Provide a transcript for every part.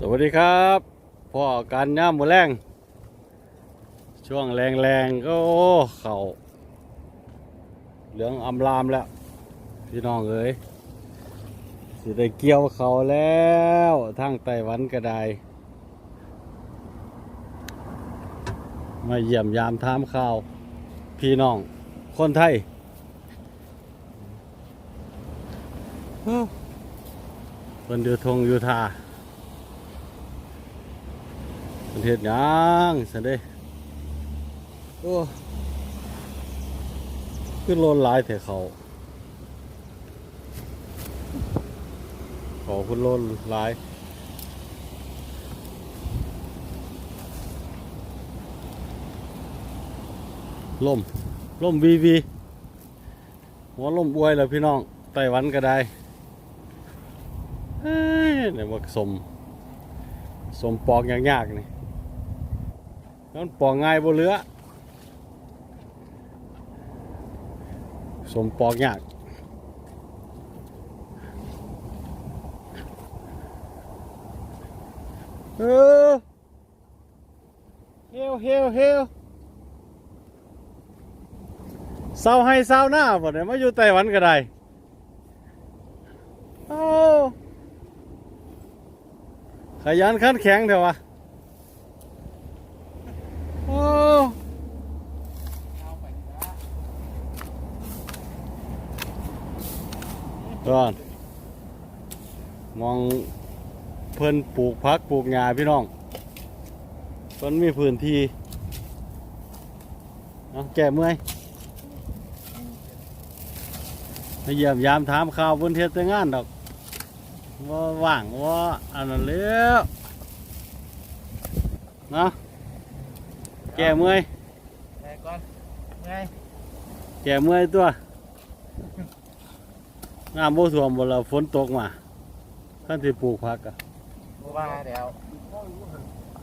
สวัสดีครับพ่อการย่ามมือแรง ช่วงแรงๆก็เข่าเหลืองอำลามแล้ว พี่น้องเอ้ยสิได้เกี่ยวเขาแล้วทางไต้หวันก็ได้มาเยี่ยมยามถามข่าว พี่น้อง คนไทยเอ้อเพิ่นดือทงอยู่ทา ประเทศหยังสันเด้โอ้ขึ้นโลนหลายแต่เขาขาขึ้นโลนหลายล่มล่มวีวีหัวล่มอวยแล้วพี่น้องไต้หวันก็ได้เอ้ยเนี่ยมักสมสมปอกยากๆนี่ มันปอกง่ายบ่เหลือสมปอกยากเออเฮวเฮวเฮวเศร้าให้เศร้าหน้าบ่เนี่ยมาอยู่ไต้หวันก็ได้โอ้ขยันขันแข็งเถอะวะโอ้ ก่อนมองเพิ่นปลูกพักปลูกหญ้าพี่น้องเพิ่นมีพื้นที่เอาแก่เมื่อยมาเยี่ยมยามถามข่าวบนเทศแต่งานดอกว่าว่างว่าอันนั้นเลี้ยวนะแก่เมื่อยไงก่อนไงแก่เมื่อยตัว น้ำโบท่วมบนเราฝนตกมาท่านที่ปลูกผักอะว่าเดี๋ยว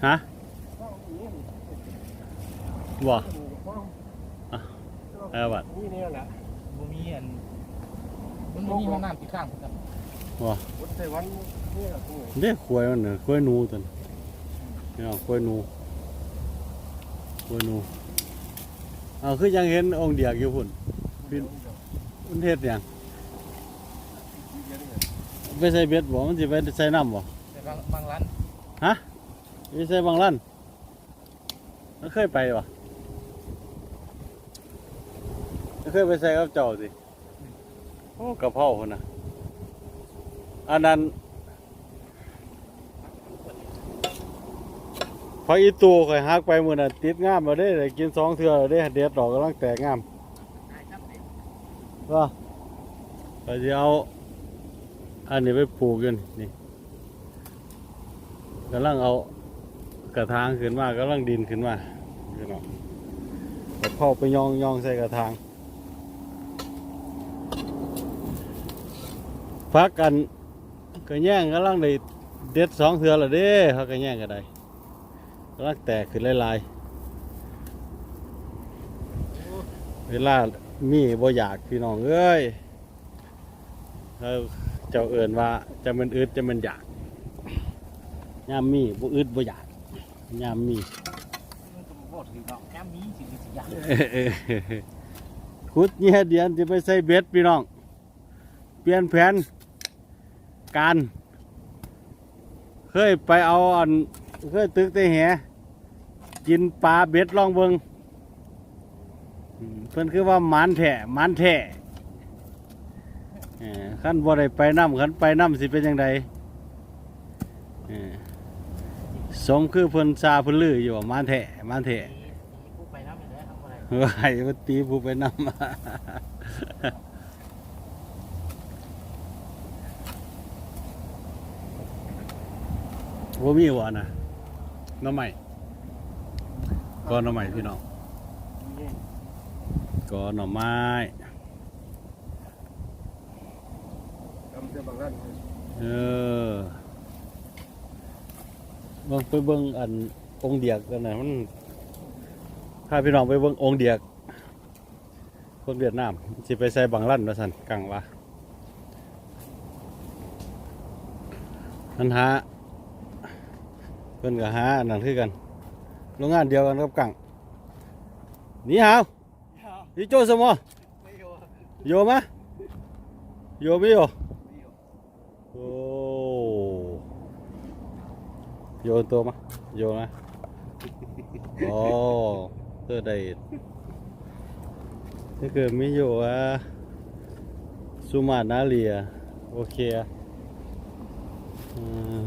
ฮะบ่เออบัดนี่เนี่ยแหละบ่มีอันมันบ่มีห้องน้ำที่ข้างผมครับวัดไต้หวันนี่แหละกูเด็กควายมันเนอะควายหนูตัวนี้พี่น้องควายหนูควายหนูเอาคือยังเห็นองค์เดียกอยู่พุ่นพี่พุ่นเทศยัง ไปใส่เบ็ดบ่มันสิไปใส่น้ำบ่แต่บางบางร้านฮะไปใส่บางลั่นมันเคยไปบ่มันเคยไปใส่กับเจ้าสิโอ้กระเพราคนน่ะอันนั้นพออีตูข่อยหักไปมื้อน่ะติดงามมาได้ได้กินสองเทื่อแล้วได้เด็ดดอกกำลังแตกงามว่าไปสิเอา อันนี้ไปปลูกกันนี่กำลังเอากระถางขึ้นมากำลังดินขึ้นมาพี่น้องเอาเข้าไปยองยองใส่กระถางพักกันก็แย่งกำลังได้เด็ดสองเทือละเด้เขาก็แย่งกันได้กำลังแตกขึ้นลายๆเวลามีบ่อยากพี่น้องเอ้ย เราเจ้าเอินว่าจะมันอึดจะมันอยากยามมีบ่อึดบ่อยากยามมีมันก็บ่ถือดอกแก้มมีสิ่งที่สิอย่างเอ้ยเอ้ยเอ้ยขุดเงี้ยเดียนจะไปใส่เบ็ดพี่น้อง เปลี่ยนแผนการเคยไปเอาอันเคยตึกแต่แหกินปลาเบ็ดลองเบิงเพิ่นคือว่ามันแท้มันแท้เอ่ ขั้นบ่ได้ไปน้ำขั้นไปน้ำสิเป็นยังไงสมคือเพิ่นซาเพิ่นลืออยู่ว่าหมันแท้หมันแท้ผู้ไปน้ำอีกแล้วครับอไรเฮ้ยมันตีผู้ไปนำว่ามีวะนะน้ำใหม่ก็น้ำใหม่พี่น้องก็หน่อไม้ ทำ เสื้อบางร้านเออเบิ่งไปเบิ่งอันองค์เดียกกันนะมันพาพี่น้องไปเบิ่งองค์เดียกคนเวียดนามสิไปใส่บางลั่นว่าสันกังวะอันหาพิ่นก็หาอันนั้นคือกันโรงงานเดียวกันกับกังนี่ฮาวนี่โจสมอโยมะโยไม่โยโอ้ โยนตัวมะโยนะโอ้ตัวใดถ้าเกิดไม่โยอะสุมานาเลียโอเคอะอืม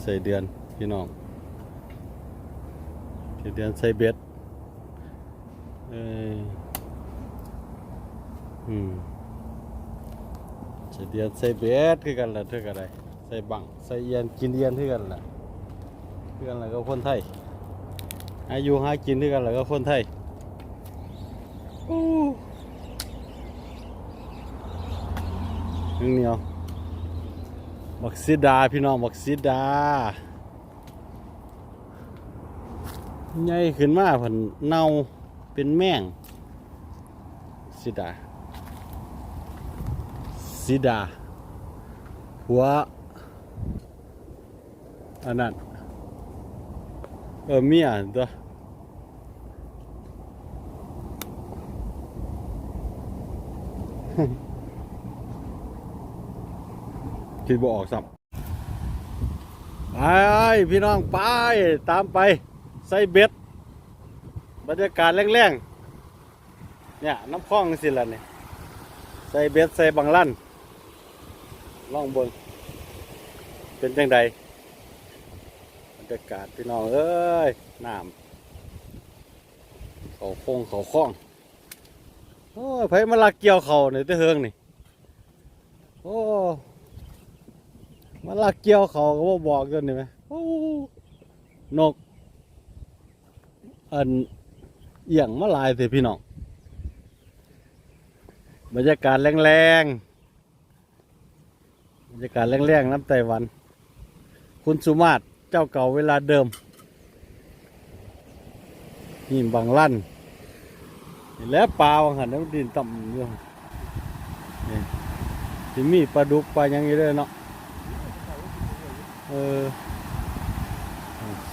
ใส่เดือนพี่น้องใส่เดือนใส่เบ็ดเอ้ยอืมใส่เดือนใส่เบ็ดคือกันละเท่ากันไร ใส่บังใส่เอียนกินเอียนคือกันละคือกันละก็คนไทย อายุหากินคือกันละก็คนไทยอู้นึงเหนียวบักซิดาพี่น้องบักซิดาใหญ่ขึ้นมาเพิ่นเน่าเป็นแมงสิดาสิดาหัว อันนั้นเออเมียตัวคิดบ่ออกซ้ำไปพี่น้องไป ตามไปใส่เบ็ด บรรยากาศแรงๆ เนี่ย น้ำคลองสิละเนี่ยใส่เบ็ด ใส่บังลั่นล่องเบนเป็นจังใด รรยากาศพี่น้องเอ้ยน้ำเขาโค้งเขาคล้องโอ้ยไผมาลักเกี่ยวเขาเนี่ยตะเฮืองนี่โอ้มาลักเกี่ยวเขาก็บ่บอกกันนี่ไหมโอ้นกอันเอียงมาลายเถอะพี่น้องบรรยากาศแรงๆบรรยากาศแรงๆน้ำไต้หวัน คุณสุมาศ เจ้าเก่าเวลาเดิมนี่บางลั่นแล้วปลาวังหันน้ำดินต่ำอยู่นี่ที่มีปลาดุกปลายังอยู่ด้วยเนาะเออ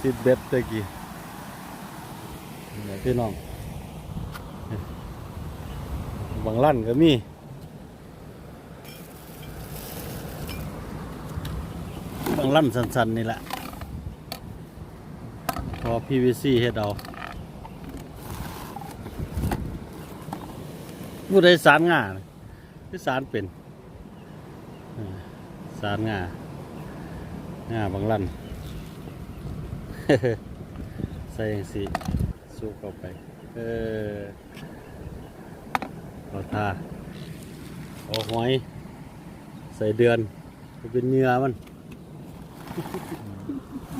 สิบเบ็ดตะกี้นี่พี่น้องบางลั่นก็มีบางลั่นสันๆนี่แหละ PVC เฮ็ดเอาผู้ใดสารงาคือสารเป็นสารงางาบางลั่นใส่ยังสีสู้เข้าไป เออเอาทาเอาหอย ใส่เดือนจะเป็นเนื้อมัน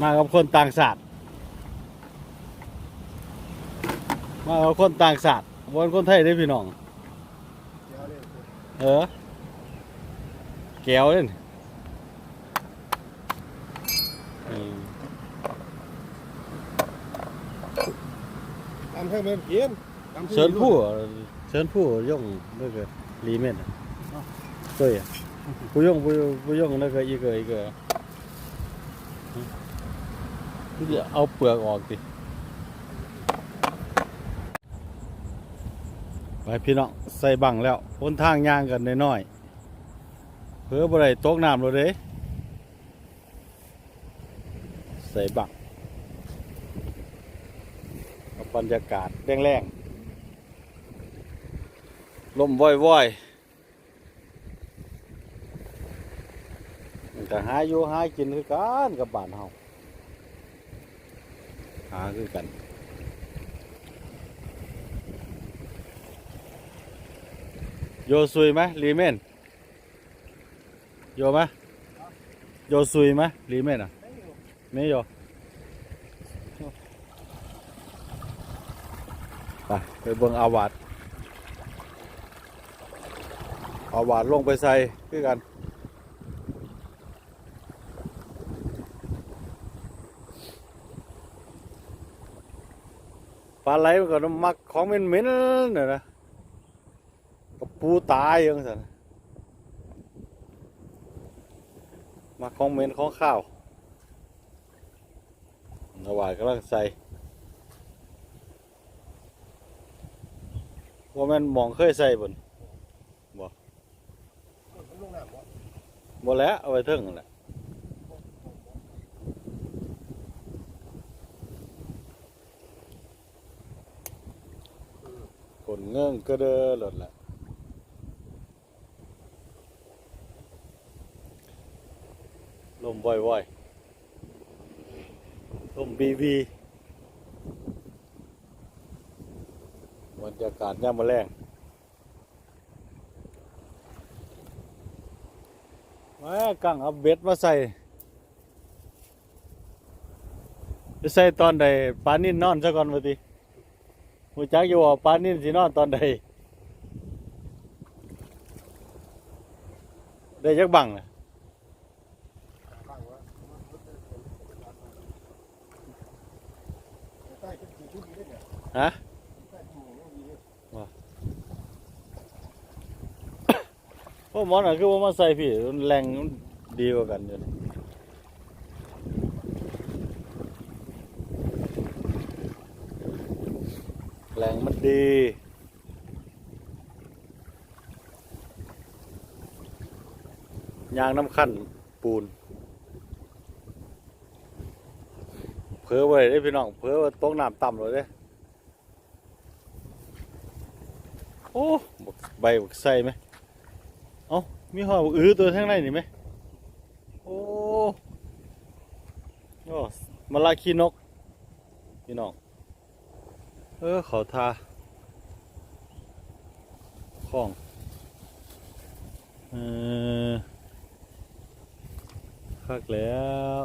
มากับคนต่างศาสตร์ มากับคนต่างศาสตร์บนคนไทยได้อพี่น้อง เออ แก้วเลยนี่เออตามให้มันเกียนตามให้เชิญผู้เชิญผู้ย่งด้วยกันรีเมนเคยอะผู้ย่งผู้ผู้ย่งด้วยกันอีกเกอีกเกที่จะเอาเปลือกออกดิ ไปพี่น้องใส่บังแล้วพ้นทางย่างกันน้อยๆเพื่อบ่ได้ตกน้ำเลยเด้ใส่บังบรรยากาศแรงๆลมว่อยๆมันก็หาอยู่หากินคือกันกับบ้านเฮาหาคือกัน โยซุยไหมรีเมนโยไหมโยซุยไหมรีเมนอะไม่โยไปไปเบิ่งอาวาดอาวาดลงไปใส่คือกันปลาไหลมันก็มักของเหม็นๆเนี่ยนะ กูตายอยังสันมักของเมนของข้าวระหว่างกำลังใส่ว่าแมันมองเคยใส่บนลงน้ำบ่บ่แล้วเอาไว้เทิงแหละคนเงื่องก็เด้อหลดละลม บ่อยๆลมบีบีบรรยากาศย่ามมาแรงมากังเอาเบ็ดมาใส่ไปใส่ตอนใดปลานินนอนซะก่อนมาติหูจักอยู่ว่าปลานินสินอนตอนใดได้จักบังนะ ข้างว่าใต้ขึ้นกี่ชุดนี้เนี่ย ฮะใต้หมู่ยังดีเลยพวกมอนอะคือว่ามาใส่พี่แรงดีกว่ากันอยู่นี่แรงมันดียางน้ำขั้นปูน เพ้อไว้ได้พี่น้อง เพ้อว่าตกน้ำต่ำเลยเด้ โอ้ใบบักใส่ไหมเอ้ามีห่อบักอื้อตัวข้างในนี่ไหมโอ้โอ้มาลาขี้นกพี่น้องเออเขาทาของเออคักแล้ว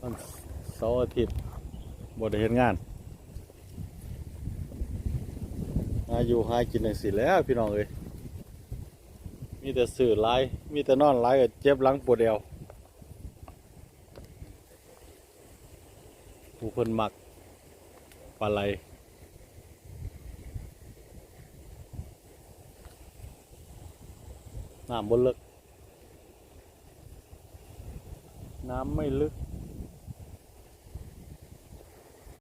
วันเสาร์อาทิตย์บ่ได้เห็นงาน หาอยู่หากินจังสิแล้วพี่น้องเอ้ยมีแต่สื่อหลายมีแต่นอนหลายก็เจ็บหลังปวดเอวผู้คนมักปลาไหลน้ำบนลึก น้ำไม่ลึก